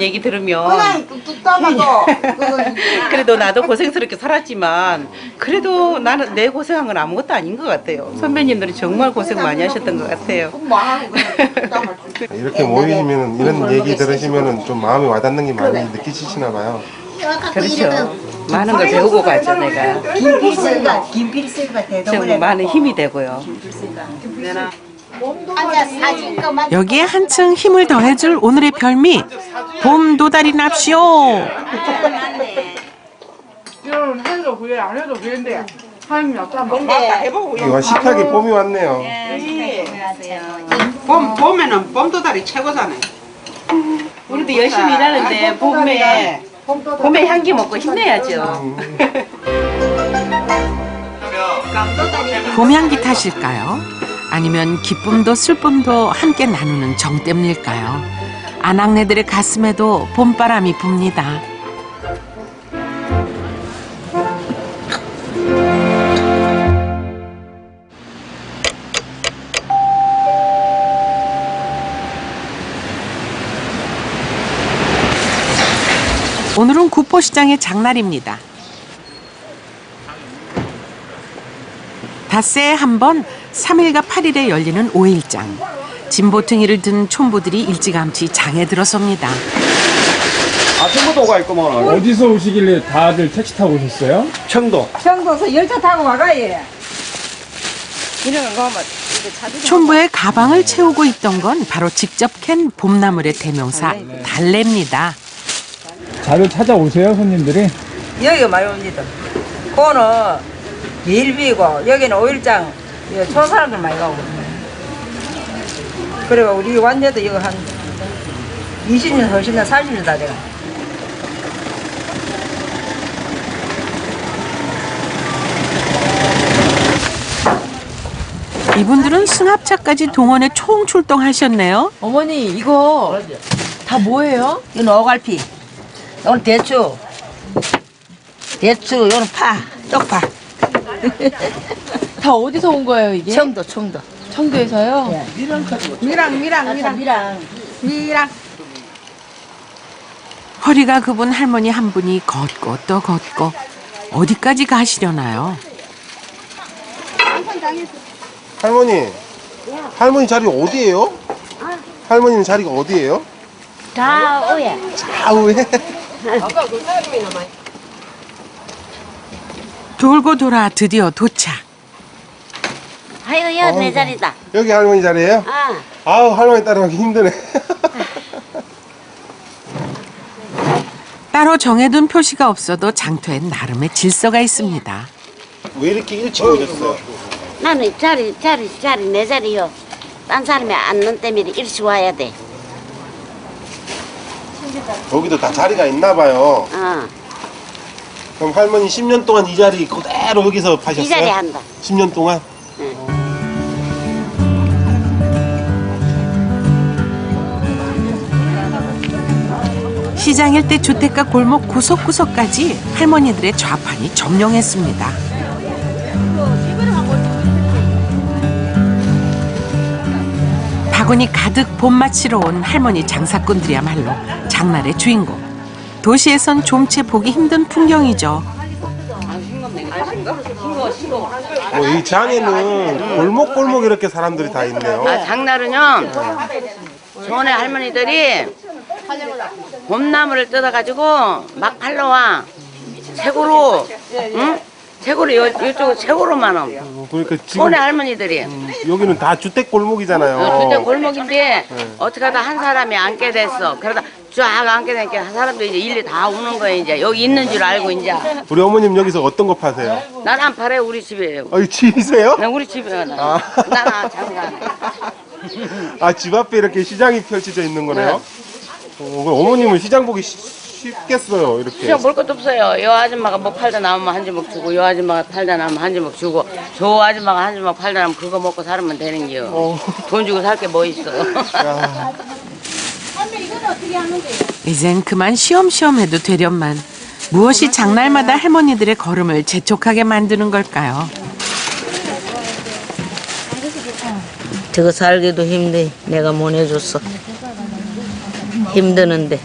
얘기 들으면 그래도 나도 고생스럽게 살았지만 그래도 나는 내 고생한 건 아무것도 아닌 것 같아요. 선배님들이 정말 고생 많이 하셨던 것 같아요. 이렇게 모이시면 이런 얘기 들으시면 좀 마음이 와닿는 게 많이 느끼시나 봐요. 그렇죠. 많은 걸 배우고 가죠, 내가. 김필수가 김필수가 대동을 정말 많은 힘이 되고요. 앉아 사진 거만 여기에 한층 힘을 더해줄 오늘의 별미 봄 도다리 납시오. 이런 해도 그래 안 해도 되는데 하임이 없다면 이거 식탁에 봄이 왔네요. 봄 봄에는 봄도다리 최고잖아요. 우리도 열심히 일하는데 봄에 봄에 향기 먹고 힘내야죠. 봄 향기 탓일까요? 아니면 기쁨도 슬픔도 함께 나누는 정 때문일까요? 아낙네들의 가슴에도 봄바람이 붑니다. 오늘은 구포시장의 장날입니다. 닷새에 한 번 3일과 8일에 열리는 5일장. 진보퉁이를 든 촌부들이 일찌감치 장에 들어섭니다. 아침부터 오가 있구만. 어디서 오시길래 다들 택시 타고 오셨어요? 청도. 청도서 열차 타고 와가 얘 촌부의 가방을 채우고 있던 건 바로 직접 캔 봄나물의 대명사 달래입니다. 자주 찾아오세요, 손님들이? 여기 많이 옵니다 그거는 일비고 여기는 오일장 초 사람들 많이 가고 그리고 우리 완전도 이거 한 20년 훨씬 나 30년 다 돼가 이분들은 승합차까지 동원해 총 출동하셨네요. 어머니 이거 다 뭐예요? 이건 오갈피 이건 대추 대추 이건 파 쪽파 다 어디서 온 거예요 이게? 청도 청도 청도에서요? 미랑 미랑 미랑 미랑 미랑 허리가 굽은 할머니 한 분이 걷고 또 걷고 어디까지 가시려나요? 할머니, 할머니 자리 어디예요? 할머니는 자리가 어디예요? 좌우에 좌우에. 돌고 돌아 드디어 도착. 아이고 여내 자리다 여기 할머니 자리예요? 아 아우 할머니 따라가기 힘드네. 따로 정해둔 표시가 없어도 장터엔 나름의 질서가 있습니다. 왜 이렇게 일찍 오셨어요? 나는 자리 자리 자리 내 자리요 딴 사람이 앉는 때문에 일찍 와야 돼 여기도 다 자리가 있나 봐요. 어. 그럼 할머니 10년 동안 이 자리 그대로 여기서 파셨어요? 이 자리 한다 10년 동안? 시장 일대 주택가 골목 구석구석까지 할머니들의 좌판이 점령했습니다. 바구니 가득 봄맞이러 온 할머니 장사꾼들이야말로 장날의 주인공. 도시에선 좀채 보기 힘든 풍경이죠. 어, 이 장에는 골목골목 이렇게 사람들이 다 있네요. 아, 장날은요, 전에 할머니들이 봄나무를 뜯어가지고 막 팔러 와. 새고로, 응? 새고로, 요, 이쪽은 새고로만 옴. 어, 그러니까 지금 전에 할머니들이. 여기는 다 주택 골목이잖아요. 어, 근데 골목인데 어떻게 하다 한 사람이 앉게 됐어. 그러다 쫙 앉게 되니까 한 사람도 이제 일리 다 오는 거예요. 이제 여기 있는 줄 알고 이제. 우리 어머님 여기서 어떤 거 파세요? 난 안 팔아 요. 우리 집이에요. 아, 이 집이세요? 난 우리 집이에요. 난. 아. 난 장가. 아, 집 앞에 이렇게 시장이 펼쳐져 있는 거네요? 어, 그럼 어머님은 시장 보기 쉬- 쉽겠어요, 이렇게. 그냥 볼 것도 없어요. 요 아줌마가 뭐 팔다 나오면 한 주먹 주고, 요 아줌마가 팔다 나오면 한 주먹 주고, 저 아줌마가 한 주먹 팔다 나오면 그거 먹고 살면 되는 게요. 어. 돈 주고 살 게 뭐 있어요. 야, 이젠 그만 쉬엄쉬엄 해도 되련만 무엇이 장날마다 할머니들의 걸음을 재촉하게 만드는 걸까요? 저거 살기도 힘들 내가 못 해줬어 힘드는데